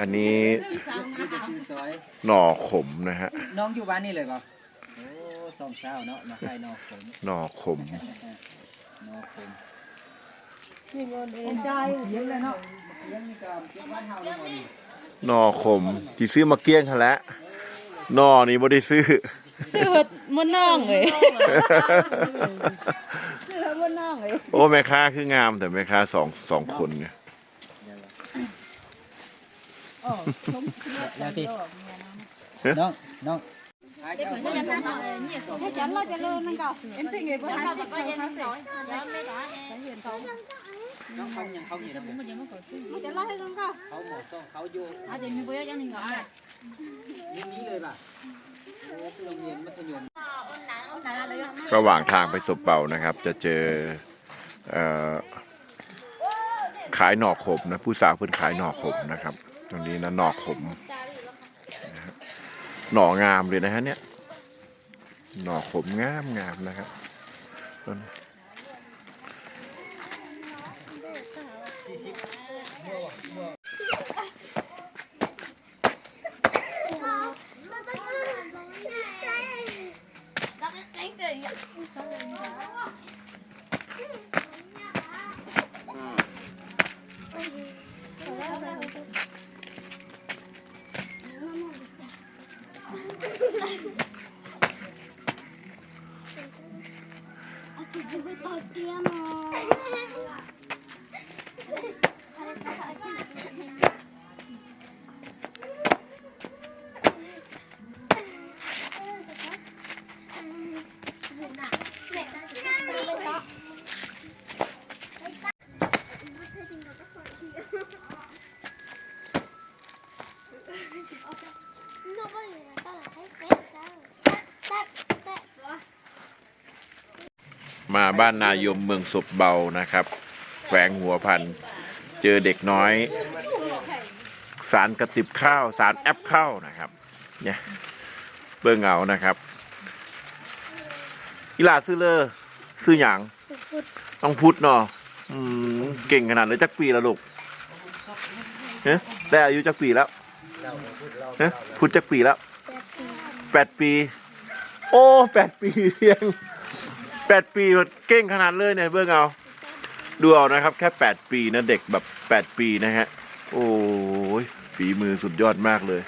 อันนี้คือจะซื้อซอยหน่อขมนะฮะ น้องอยู่บ้านนี่เลยป่ะโอ้สองสาวเนาะมาขายนอกผมหน่อขมนอกผมมีเงินเอเอ็งนใจเลี้ยงเลยเนาะเลี้ยงนี่ก็เลี้ยงบ้านเฮาเลยบ่นี่หน่อขมที่ซื้อมาเกี้ยงหั่นแหล้วหน่อนี่บ่ได้ซื้อเสื้อมันน้องเลยเสื้อมันน้องเลยโอ้แม่ค้าคืองามแต่แม่ค้าสองสองคนเนี่ย อ๋อชมแล้วที่น้องน้องหาเจ้า thế chắn lo cho lương nâng cầu เอ็นเป็นไงบ้างคะ có dân sỏi dạ mấy đó น้องเขายังเขาอยู่นะผม mà chắn lo hết nâng cầu เขาหมอซ่องเขาอยู่ à thì mình bây giờ mình gọi นี่นี้เลยป่ะโอ้คือโรงเรียนมัธยม ông này là lấy ระหว่างทางไปศพเป่านะครับ จะเจอเอ่อขายหน่อขมนะผู้สาวเพิ่นขายหน่อขมนะครับ ตรงนี้นะหน่อขมหน่องามเลยนะฮะเนี่ย หน่อขมงามงามนะครับ 啊，会不会倒贴吗？ มาบ้านนายมเมืองศพเบานะครับแขวงหัวพัน เจอเด็กน้อย สารกระติบข้าว สารแอปข้าวนะครับ เนี่ยเบิ่งเอานะครับอีหลาซื้อเลอซื้อหยางต้องพุทธเนาะอืมเก่งขนาดเลยจักปีแล้วลูกเฮ้ได้อายุจักปีแล้วเฮ้พุทธจักปีแล้วแปดปี โอ้แปดปีเพียง แปดปีเก่งขนาดเลยเนี่ยเบิ่งเอา ดูเอานะครับ แค่แปดปีนะเด็กแบบแปดปีนะฮะ โอ้ยฝีมือสุดยอดมากเลย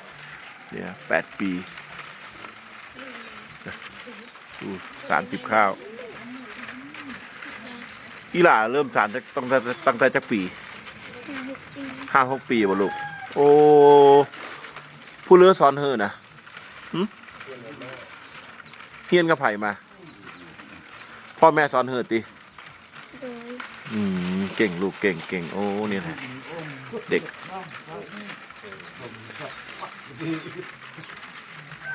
เนี่ยแปดปีดูสารติบข้าว อีหล่าเริ่มสารตั้งแต่ตั้งแต่จักปีห้าหกปีบ่ลูก โอ้ผู้เลือสอนเฮอนะหึเฮียนกับไผ่มา พ่อแม่สอนเฮอติอืมเก่งลูกเก่งเก่งโอ้เนี่ยแหละเด็ก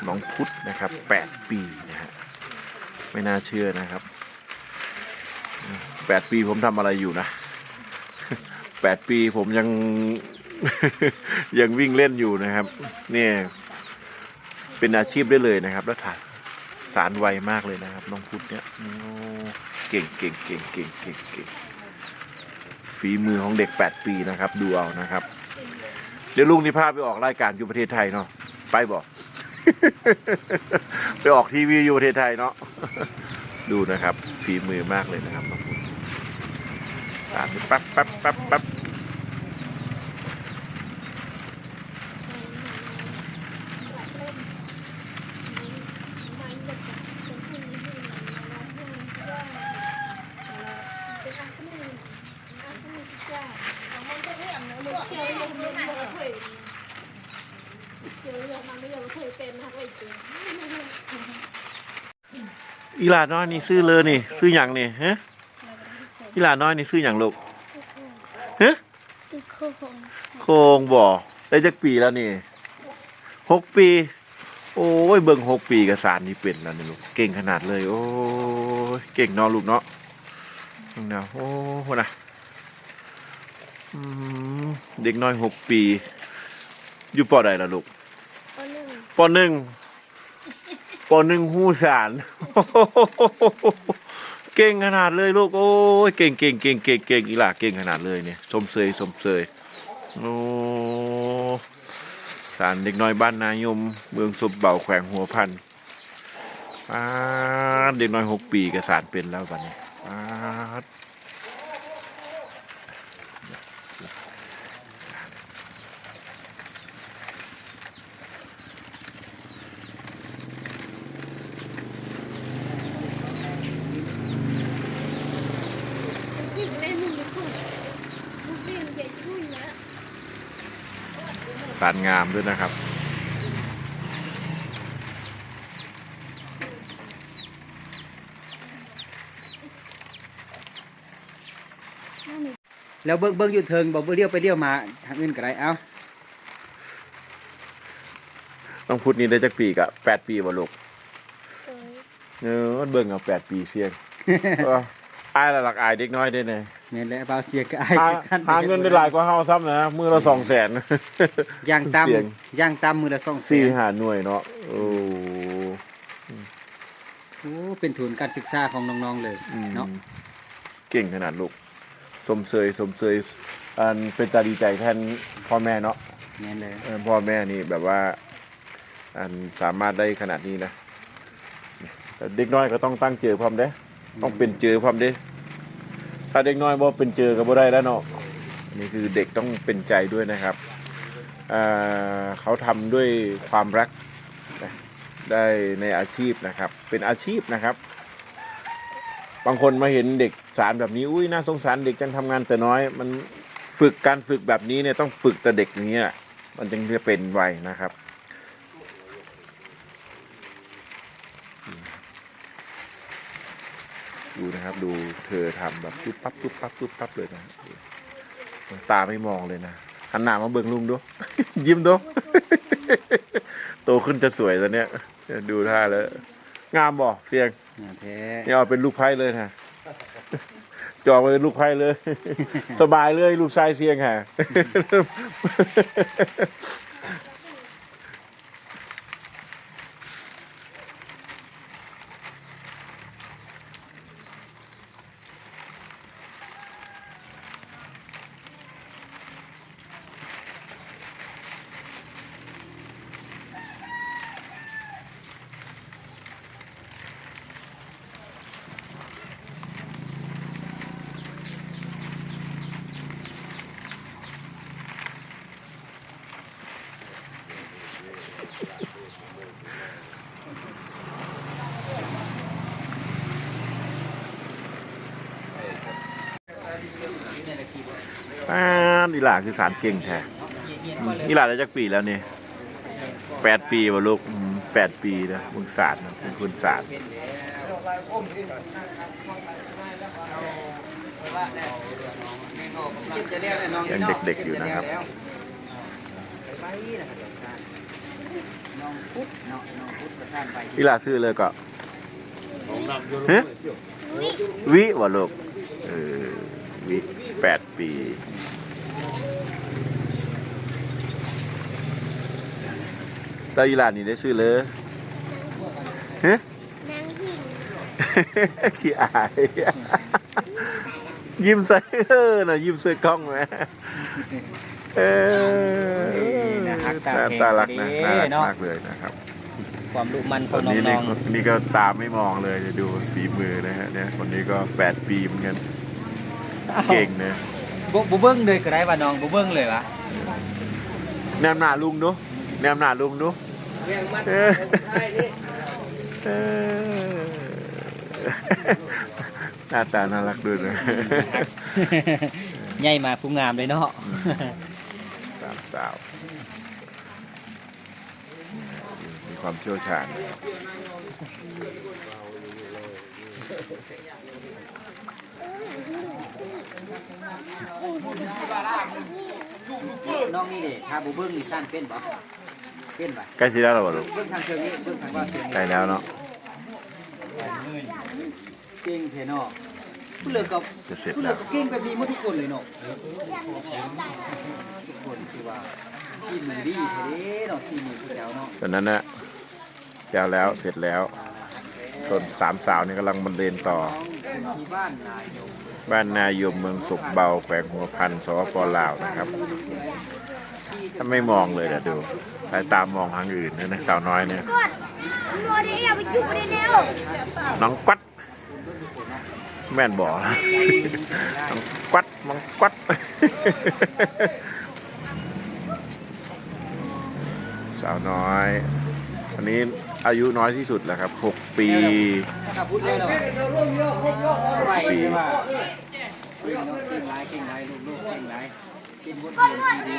น้องพุทธนะครับแปดปีนะฮะไม่น่าเชื่อนะครับแปดปีผมทำอะไรอยู่นะแปดปีผมยัง ยังวิ่งเล่นอยู่นะครับ เนี่ย เป็นอาชีพได้เลยนะครับแล้วถ่าย สารไวมากเลยนะครับ น้องพุทธเนี่ยเก่งเก่งเก่งเก่งเก่งเก่งฝีมือของเด็กแปดปีนะครับ ดูเอานะครับ เดี๋ยวลุงที่พาไปออกรายการอยู่ประเทศไทยเนาะไปบอกไปออกทีวีอยู่ประเทศไทยเนาะดูนะครับ ฝีมือมากเลยนะครับน้องพุทธตามไปปั๊บปั๊บปั๊บ ปั๊บอีหลาน้อยนี่ซื้อเลยนี่ ซื้ออย่างนี่ฮะอีหลาน้อยนี่ซื้ออย่างลูกฮะสิโคงโคงบ่ได้จักปีแล้วนี่หกปี โอ้ยเบิ่งหกปีกับสารนี่เป็นแล้วนี่ลูกเก่งขนาดเลย โอ้ยเก่งเนาะลูกเนาะเบิ่นวโอ้โหนะเด็กน้อยหกปี อยู่ปอใดล่ะลูก ปหนึ่งปหนึ่งหูสารเก่งขนาดเลยลูกโอ้ยเก่งเก่งเก่งเก่งเก่งอีหล่าเก่งขนาดเลยเนี่ยสมเสยสมเสยโอ้สารเด็กน้อยบ้านนายม เมืองสุบเบาแขวงหัวพันป้าเด็กน้อยหกปีกับสารเป็นแล้วบัดนี้ป้าด ที่แม่หนูจะพูดมุสลิมจะช่วยนะ สารงามด้วยนะครับ แล้วเบิ้งเบิ้งอยู่เทิงบอกว่าเลี้ยวไปเลี้ยวมาทางอื่นก็ได้เอ้าต้องพูดนี้ได้จักปีกะแปดปีบ่ลูกเคยเออเบิ่งเอาแปดปีเสียงเอออายละหลักอายเด็กน้อยได้ไงแม่นแล้วเบาเสียงก็อายหาคือกันหาเงินได้หลายกว่าเฮาซ้ำนะมือละสองแสนย่างตเสียงำย่างตำมือละสองแสสี่นหาหน่วยเนาะโอ้โอ้เป็นทุนการศึกษาของน้องๆเลยอืมเนาะเก่งขนาดลูก สมเสยสมเสยอันเป็นตาดีใจแทนพ่อแม่เนาะแม่นเลยเออพ่อแม่นี่แบบว่า อันสามารถได้ขนาดนี้นะแต่เด็กน้อยก็ต้องตั้งเจอพร้อมเด้ ต้องเป็นเจอพร้อมเด้ถ้าเด็กน้อยบ่เป็นเจอก็บ่ได้แล้วเนาะนี่คือเด็กต้องเป็นใจด้วยนะครับเขาทำด้วยความรักได้ในอาชีพนะครับ เป็นอาชีพนะครับ บางคนมาเห็นเด็กสารแบบนี้อุ้ยน่าสงสารเด็กจังทำงานแต่น้อย มันฝึกการฝึกแบบนี้เนี่ยต้องฝึกแต่เด็กอย่างเงี้มันจึงจะเป็นไวนะครับ ดูนะครับ ดูเธอทำแบบปุ๊บปั๊บปุ๊บปั๊บปุ๊บปั๊บเลยนะตาไม่มองเลยนะหันหน้ามาเบิ่งลุงดูยิ้มดูโตขึ้นจะสวยตอนเนี้ยดูท่าแล้วงามบ่เสียงงามแท้นี่เอาเป็นลูกไพ่เลยนะจองไปเป็นลูกไพ่เลย สบายเลยลูกชายเสียงค่ะ ป้าดอีหล่าคือสารเก่งแท้อืมอีหล่าได้จักปีแล้วเนี่ยแปดปีวะลูกอืมแปดปีนะมึงศาสตร์นะเป็นคนศาสตร์ยังเด็กๆอยู่นะครับไปนะครับเดี๋ยวสร้างน้องพุทธเนาะน้องพุทธก็สร้างไปอีหล่าซื้อเลยก็ฮะวิวะลูกเออวิ แปดปีแล้วอีหลานนี่ได้ซื้อเลยฮะนางหิ่งขี้อาย ยิ้มใส่เออน่ะยิ้มใส่กล้องไหมเออน่ารักตาน่าแข็งตารักนะดีน่ารักเนาะมากเลยนะครับ ความรู้มันขส่อวงนนี้น้นี่องนี่ก็ตามไม่มองเลยจะดูฝีมือนะฮะเนี่ยคนนี้ก็แปดปีเหมือนกันๆ เก่งนะบ่บ่เบิ้งเลยก็ได้ว่าน้องบ่เบิ้งเลยวะแนมหน้าลุงดูแนมหน้าลุงดูเออเออหน้าตาน่ารักด้วยนะใหญ่มาผู้งามเลยเนาะสามสาว มีความเชี่ยวชาญนะครับ น้องนี่เด้ถ้าบ่เบิ้งนี่สร้างเป็นบ่เป็นบ่ใกล้สิแล้วเหรอวะลูกเบิ้งทางเชิงนี้เบิ้งทางว่าเชิงใกล้แล้วเนาะเก่งแท้เนาะผู้เลือกก็จะเสร็จผู้เลืแล้อกวก็เก่งแบบนี้หมดทุกคนเลยเนาะทุกคนคือว่าทีมมันดีแท้เด้เนาะสี่หมื่นผู้เจ้าเนาะตอนนั้นนะยาวแล้วเสร็จแล้วส่วนสามสาวนี่กำลังบรรเลงต่อน้อง ที่บ้านนายโยมบ้านนายมเมืองสุขเบาแขวงหัวพันสปปลาวนะครับ ถ้าไม่มองเลยเดี๋ยวดูสายตามองทางอื่นนะนะสาวน้อยเนี่ยกดรอดิอย่าไปยุ่งเลยเร็วน้องกัดแม่นบอกน้องกัดมังกัด สาวน้อยอันนี้ อายุน้อยที่สุดแล้วครับ 6 ปีถ้าพูดได้หรอไปใช่ป่ะเก่งไรเก่งไรลูกๆเก่งไรกินวุ้นดี